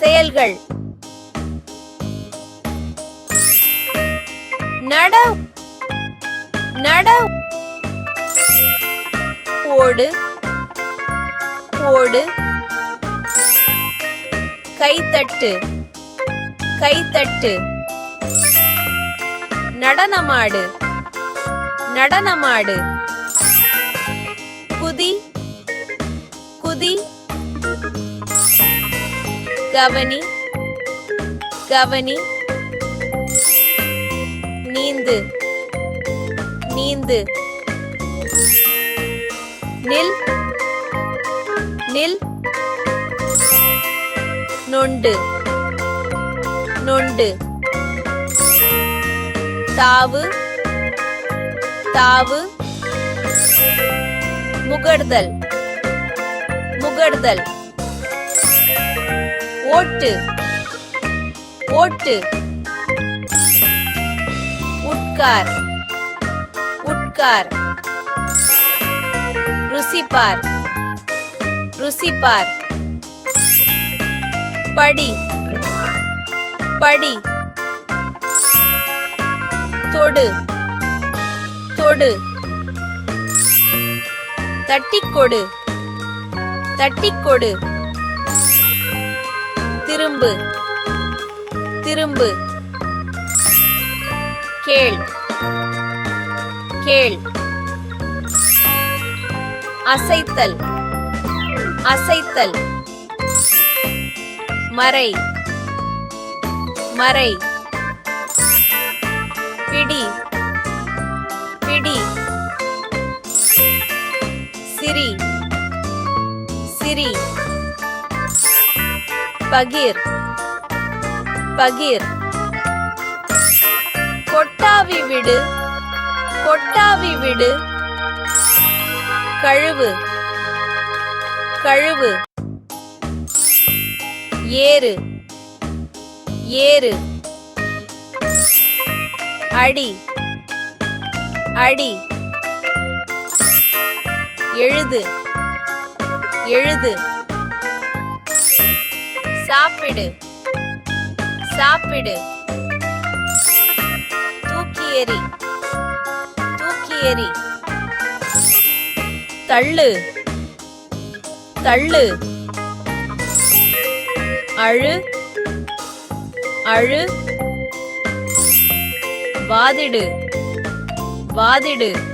செயல்கள். நட நட ஓடு. ஓடு. கைத்தட்டு. கைத்தட்டு. நடனமாடு. நடனமாடு. குதி. குதி. கவனி கவனி. நீந்து நீந்து. நில் நில். நொண்டு நொண்டு. தாவு தாவு. முகர்தல் முகர்தல். ஓட்டு. ஓட்டு. உட்கார். உட்கார். ருசிப்பார். ருசிப்பார். படி. படி. தொடு. தொடு. தட்டிக்கொடு தட்டிக்கொடு திரும்பு. திரும்பு. கேள். கேள். அசைத்தல். அசைத்தல். மறை. மறை. பிடி. பிடி. சிரி. சிரி. பகிர். பகிர். கொட்டாவி விடு. கொட்டாவி விடு. கழுவு. கழுவு. ஏறு. ஏறு. அடி. அடி. எழுது. எழுது. சாப்பிடு. சாப்பிடு. தூக்கி எறி. தூக்கி எறி. தள்ளு. தள்ளு. அழு. அழு. வாதிடு. வாதிடு.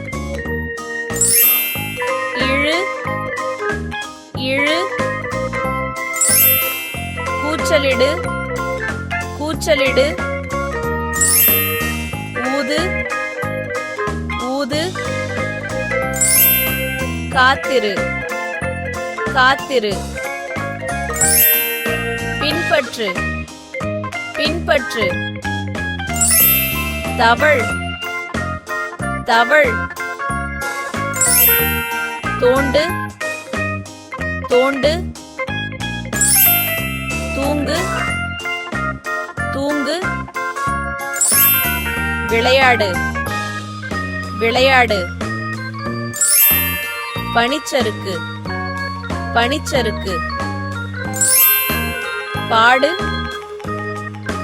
கூச்சலிடு. கூச்சலிடு. ஊது. ஊது. காத்திரு. காத்திரு. பின்பற்று. பின்பற்று. தவள் தவள் தோண்டு. தோண்டு. தூங்கு. தூங்கு. விளையாடு. விளையாடு. பனிச்சறுக்கு. பனிச்சறுக்கு. பாடு.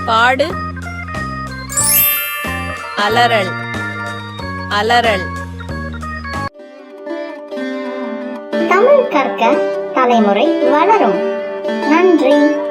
பாடு. அலறல். அலறல். தமிழ் கற்க தலைமுறை வளரும். நன்றி.